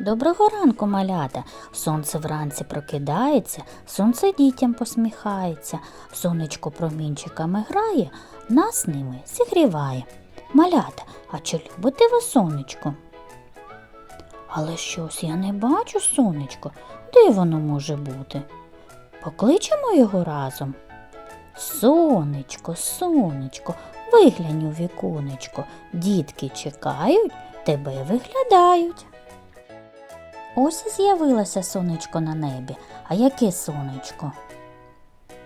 Доброго ранку, малята. Сонце вранці прокидається, сонце дітям посміхається, сонечко промінчиками грає, нас ними зігріває. Малята, а чи любите ви сонечко? Але щось я не бачу сонечко. Де воно може бути? Покличемо його разом. Сонечко, сонечко, виглянь у віконечко. Дітки чекають, тебе виглядають. Ось і з'явилося сонечко на небі. А яке сонечко?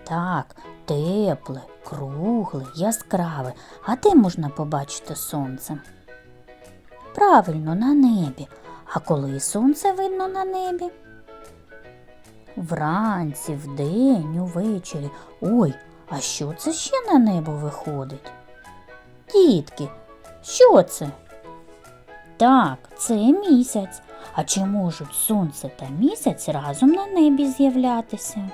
Так, тепле, кругле, яскраве. А де можна побачити сонце? Правильно, на небі. А коли сонце видно на небі? Вранці, вдень, увечері. Ой, а що це ще на небо виходить? Дітки, що це? Так, це місяць. А чи можуть сонце та місяць разом на небі з'являтися?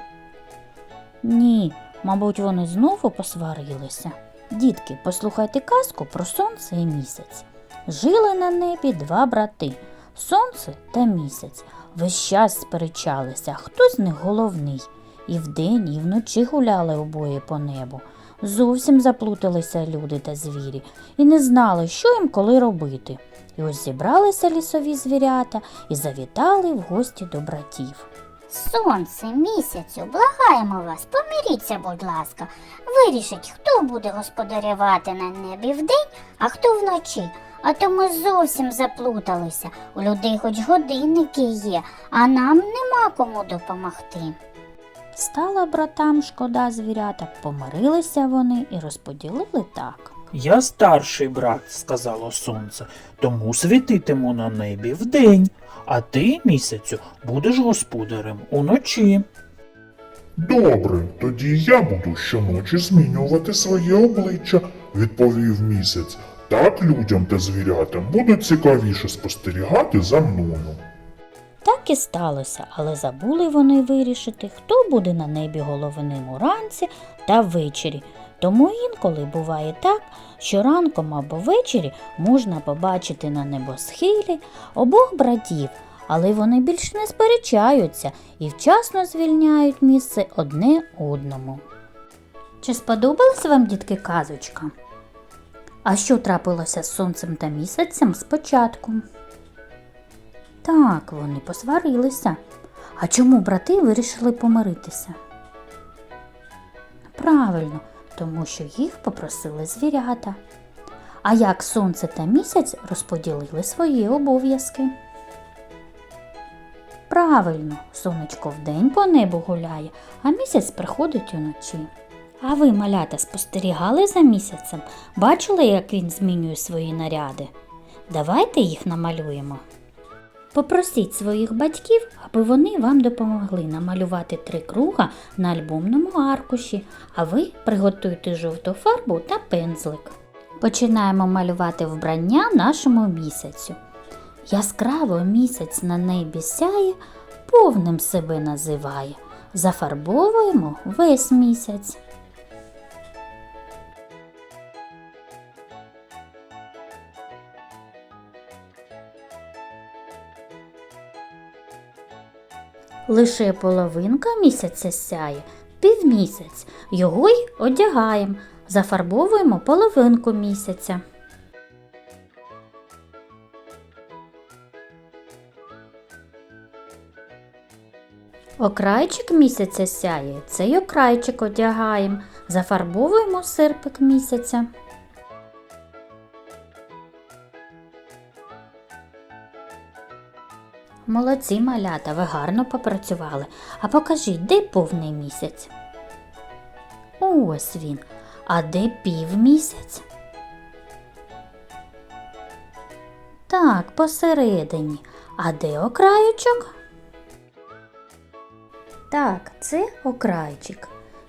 Ні, мабуть, вони знову посварилися. Дітки, послухайте казку про сонце і місяць. Жили на небі два брати сонце та місяць. Весь час сперечалися, хто з них головний. І вдень, і вночі гуляли обоє по небу. Зовсім заплуталися люди та звірі і не знали, що їм коли робити. І ось зібралися лісові звірята і завітали в гості до братів. Сонце, місяцю, благаємо вас, помиріться, будь ласка. Вирішіть, хто буде господарювати на небі вдень, а хто вночі. А то ми зовсім заплуталися. У людей хоч годинники є, а нам нема кому допомогти. Стала братам шкода звірята, помирилися вони і розподілили так. Я старший брат, сказало сонце, тому світитиму на небі вдень, а ти, місяцю, будеш господарем уночі. Добре, тоді я буду щоночі змінювати своє обличчя, відповів місяць. Так людям та звірятам буде цікавіше спостерігати за мною. Так і сталося, але забули вони вирішити, хто буде на небі головним уранці та ввечері. Тому інколи буває так, що ранком або ввечері можна побачити на небосхилі обох братів, але вони більш не сперечаються і вчасно звільняють місце одне одному. Чи сподобалась вам, дітки, казочка? А що трапилося з сонцем та місяцем спочатку? Так, вони посварилися. А чому брати вирішили помиритися? Правильно, тому що їх попросили звірята. А як сонце та місяць розподілили свої обов'язки? Правильно, сонечко вдень по небу гуляє, а місяць приходить уночі. А ви, малята, спостерігали за місяцем? Бачили, як він змінює свої наряди? Давайте їх намалюємо. Попросіть своїх батьків, аби вони вам допомогли намалювати три круга на альбомному аркуші, а ви приготуйте жовту фарбу та пензлик. Починаємо малювати вбрання нашому місяцю. Яскраво місяць на небі сяє, повним себе називає. Зафарбовуємо весь місяць. Лише половинка місяця сяє, півмісяць. Його й одягаємо, зафарбовуємо половинку місяця. Окрайчик місяця сяє, цей окрайчик одягаємо, зафарбовуємо серпик місяця. Молодці малята, ви гарно попрацювали. А покажіть, де повний місяць? Ось він. А де півмісяць? Так, посередині. А де окраючок? Так, це окрайчик.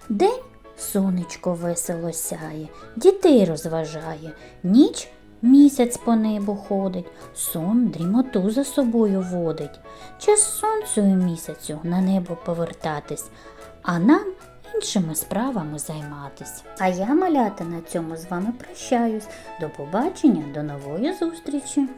День сонечко весело сяє, дітей розважає, ніч місяць по небу ходить, сон дрімоту за собою водить. Час сонцю і місяцю на небо повертатись, а нам іншими справами займатись. А я, малята, на цьому з вами прощаюсь. До побачення, до нової зустрічі!